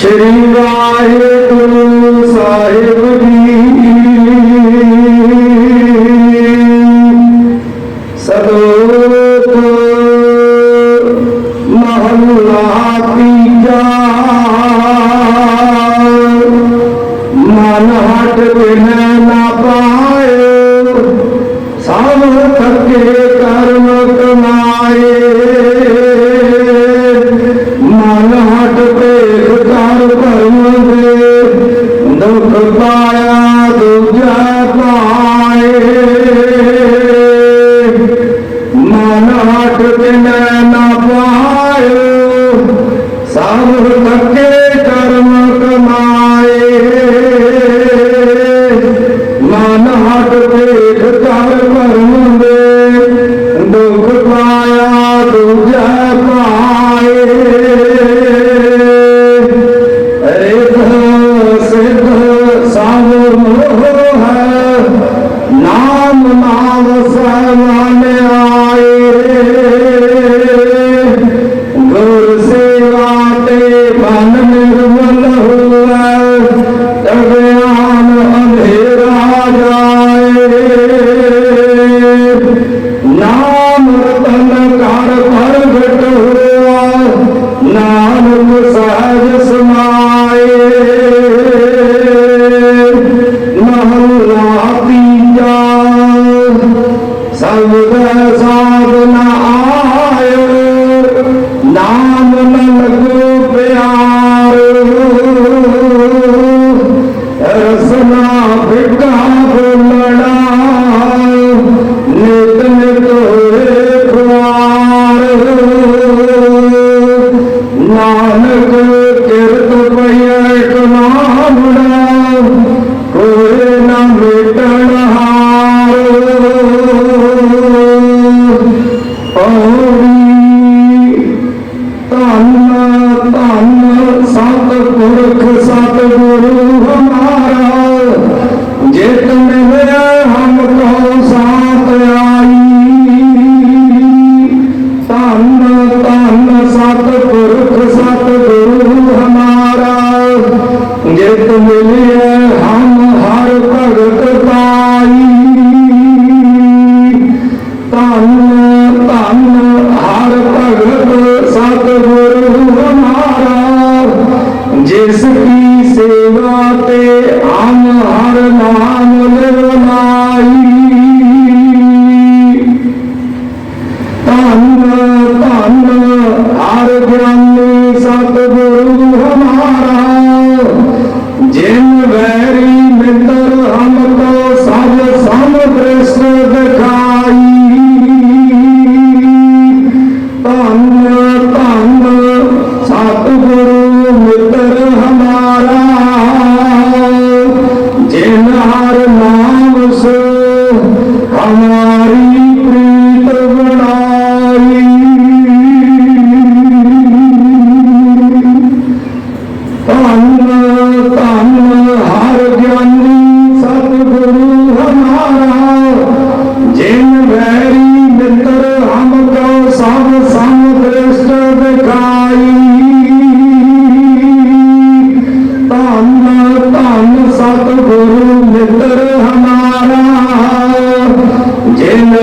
ਸ਼੍ਰੀ ਵਾਹਿਗੁਰੂ ਸਾਹਿਬ ਜੀ। ਸਦੋਤ ਮਹੱਲਾ ਤੀਜਾ। ਮਨ ਹਟ ਬਿਨ ਨਾ ਪਾਏ ਸਭ ਥਕੇ ਕਰਮ ਕਮਾਏ। ਹਟ ਬਿਨ ਨਾ ਪਾਇਓ ਸਭ ਥਕੇ ਕਰਮ ਕਮਾਏ ਮਨ ਹਟ ਭੇਖ ਕਰ ਭਰਮ ਦੇ ਦੁਖ ਪਾਇਆ ਦੂਜਾ ਪਾਏ ਰਿਧ ਸਿਧ ਸਭ ਮੋਹ ਹੈ ਨਾਮ ਨਾਮ ਸਮਾਨ ਆਏ। ਗੁਰ ਸੇਵਾ ਨਾਮ ਰਤਨ ਕਰ ਪ੍ਰਗਟ ਸਹਿਜ ਸਮਾਏ। ਨਾਮ ਨਨਕ ਪਿਆਰ। ਰਸਨਾ ਫਿੱਕਾ ਬੋਲਣਾ ਨਿਤ ਨਿਤ ਹੋਏ ਖੁਆਰ। ਨਾਨਕ ਕਿਰਤ ਪਈਐ ਕਮਾਵਣਾ ਕੋਈ ਨਾ ਮਿਟਣ ਹਾਰ। ਪੌੜੀ ਸਤਿਗੁਰੂ ਮਿੱਤਰ ਹਮਾਰਾ ਜਿਨ